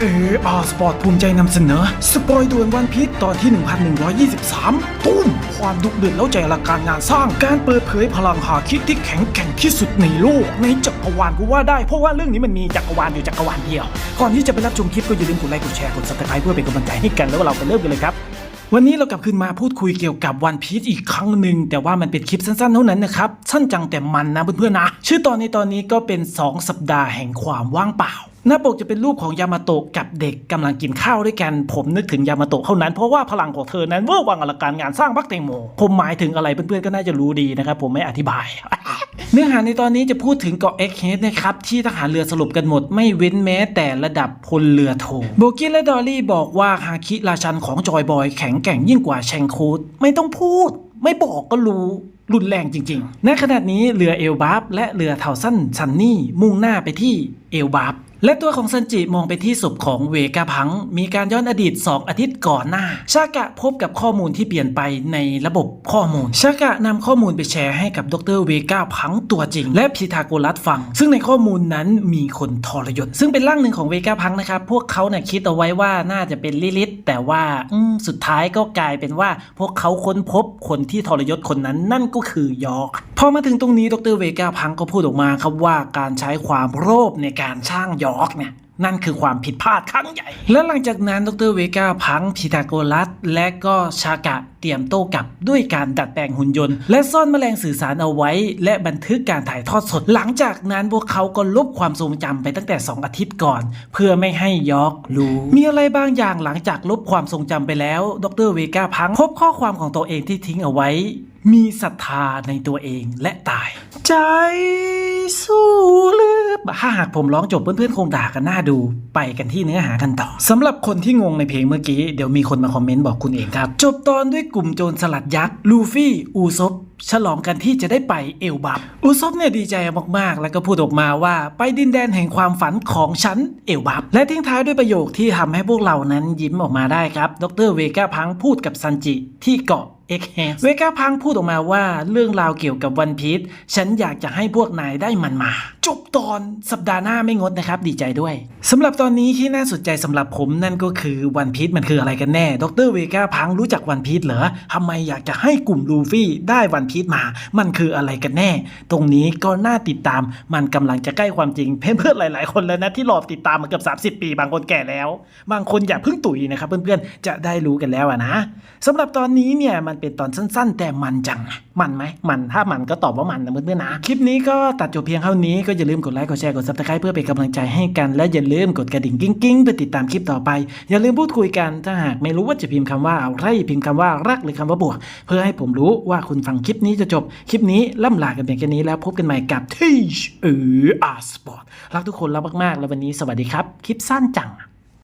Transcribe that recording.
เออาสปอร์ตภูมิใจนำเสนอ สปอยด่วนวันพีชตอนที่ 1123 ตุ้ม ความดุเดือดแล้วใจอลังการงานสร้าง การเปิดเผยพลังหาคิดที่แข็งแกร่งที่สุดในโลก ในจักรวาลกูว่าได้ เพราะว่าเรื่องนี้มันมีจักรวาลอยู่จักรวาลเดียว ก่อนที่จะไปรับชมคลิปก็อย่าลืมกดไลค์กดแชร์กดซับสไครต์เพื่อเป็นกำลังใจให้กันแล้วเราไปเริ่มกันเลยครับ วันนี้เรากลับคืนมาพูดคุยเกี่ยวกับวันพี e อีกครั้งหนึ่งแต่ว่ามันเป็นคลิปสั้นๆเท่านั้นนะครับ สั้นจังแต่มันนะเพื่อนๆนะ ชื่อตอนในตอนนี้ก็เป็น 2 สัปดาห์แห่งความว่างเปล่าหน้าปกจะเป็นรูปของยามาโตะกับเด็กกำลังกินข้าวด้วยกัน ผมนึกถึงยามาโตะเท่านั้น เพราะว่าพลังของเธอนั้นเวอร์วังอลังการงานสร้างบักเตงโมผมหมายถึงอะไรเพื่อนๆก็น่าจะรู้ดีนะครับผมไม่อธิบาย เนื้อหาในตอนนี้จะพูดถึงเกาะเอ็กเฮดนะครับที่ทหารเรือสรุปกันหมดไม่เว้นแม้แต่ระดับพลเรือโทโบกี้และดอลลี่บอกว่าฮาคิราชันของจอยบอยแข็งแกร่งยิ่งกว่าแชงคูดไม่ต้องพูด ไม่บอกก็รู้รุนแรงจริงๆ ณ ขณะนี้เรือเอลบาฟและเรือเทาสั้นซันนี่มุ่งหน้าไปที่เอลบาฟ และตัวของซันจิมองไปที่ศพของเวกาพัง มีการย้อนอดีต 2 อาทิตย์ก่อนหน้า ชากะพบกับข้อมูลที่เปลี่ยนไปในระบบข้อมูล ชากะนำข้อมูลไปแชร์ให้กับดรเวกาพังตัวจริง และพิทาโกรัสฟัง ซึ่งในข้อมูลนั้นมีคนทรยศซึ่งเป็นร่างหนึ่งของเวกาพังนะครับ พวกเขาเนี่ยคิดเอาไว้ว่าน่าจะเป็นลิลิตแต่ว่าสุดท้ายก็กลายเป็นว่าพวกเขาค้นพบคนที่ทรยศคนนั้นนั่นก็คือยอร์ อมาถึงตรงนี้ดรเวกาพังก็พูดออกมาครับว่าการใช้ความโลภในการสร้างยอร์กเนี่ยนั่นคือความผิดพลาดครั้งใหญ่ และหลังจากนั้นดรเวกาพังพิทาโกรัส และก็ชากะเตรียมโต้กลับด้วยการดัดแปลงหุ่นยนต์ และซ่อนแมลงสื่อสารเอาไว้ และบันทึกการถ่ายทอดสด หลังจากนั้นพวกเขาก็ลบความทรงจำไปตั้งแต่ 2 อาทิตย์ก่อน เพื่อไม่ให้ยอกรู้ มีอะไรบางอย่างหลังจากลบความทรงจำไปแล้ว ดรเวกาพังพบข้อความของตัวเองที่ทิ้งเอาไว้ มีศรัทธาในตัวเองและตาย ใจสู้เลือบถ้าหากผมร้องจบเพื่อนๆคงด่ากันหน้าดูไปกันที่เนื้อหากันต่อสำหรับคนที่งงในเพลงเมื่อกี้ เดี๋ยวมีคนมาคอมเมนต์บอกคุณเองครับ จบตอนด้วยกลุ่มโจรสลัดยักษ์ลูฟี่อูซบฉลองกันที่จะได้ไปเอลบับอูซบเนี่ยดีใจมากๆ แล้วก็พูดออกมาว่าไปดินแดนแห่งความฝันของฉันเอลบับ และทิ้งท้ายด้วยประโยคที่ทำให้พวกเรานั้นยิ้มออกมาได้ครับ ดรเวก้าพังพูดกับซันจิที่เกาะ เอ็กเฮสเวก้าพังพูดออกมาว่าเรื่องราวเกี่ยวกับวันพีชฉันอยากจะให้พวกนายได้มันมา จบตอนสัปดาห์หน้าไม่งดนะครับ ดีใจด้วยสำหรับตอนนี้ที่น่าสนใจสำหรับผมนั่นก็คือวันพีชมันคืออะไรกันแน่ดรเวก้าพังรู้จักวันพีชเหรอทำไมอยากจะให้กลุ่มลูฟี่ได้วันพีชมา มันคืออะไรกันแน่ ตรงนี้ก็น่าติดตามมันกำลังจะใกล้ความจริงเพื่อนๆหลาย ๆ คนแล้วนะที่รอติดตามมาเกือบ30 ปี บางคนแก่แล้ว บางคนอย่าเพิ่งตุ๋ยนะครับเพื่อนๆจะได้รู้กันแล้วอะนะสำหรับตอนนี้เนี่ยมันเป็นตอนสั้น ๆ แต่มันจัง มันไหม มัน ถ้ามันก็ตอบว่ามันนะเพื่อนๆนะ คลิปนี้ก็ตัดจบเพียงเท่านี้ก็อย่าลืมกดไลค์ กดแชร์ กดซับสไครป์เพื่อเป็นกำลังใจให้กัน และอย่าลืมกดกระดิ่งกิ้งๆเพื่อติดตามคลิปต่อไป อย่าลืมพูดคุยกัน ถ้าหากไม่รู้ว่าจะพิมพ์คำว่าอะไรพิมพ์คำว่ารักหรือคำว่าบวก เพื่อให้ผมรู้ว่าคุณฟังคลิปนี้จะจบ คลิปนี้ล่ำลากันเพียงแค่นี้แล้วพบกันใหม่กับที่เอออาร์สปอร์ตรักทุกคนรักมากๆแล้ววันนี้สวัสดีครับ คลิปสั้นจัง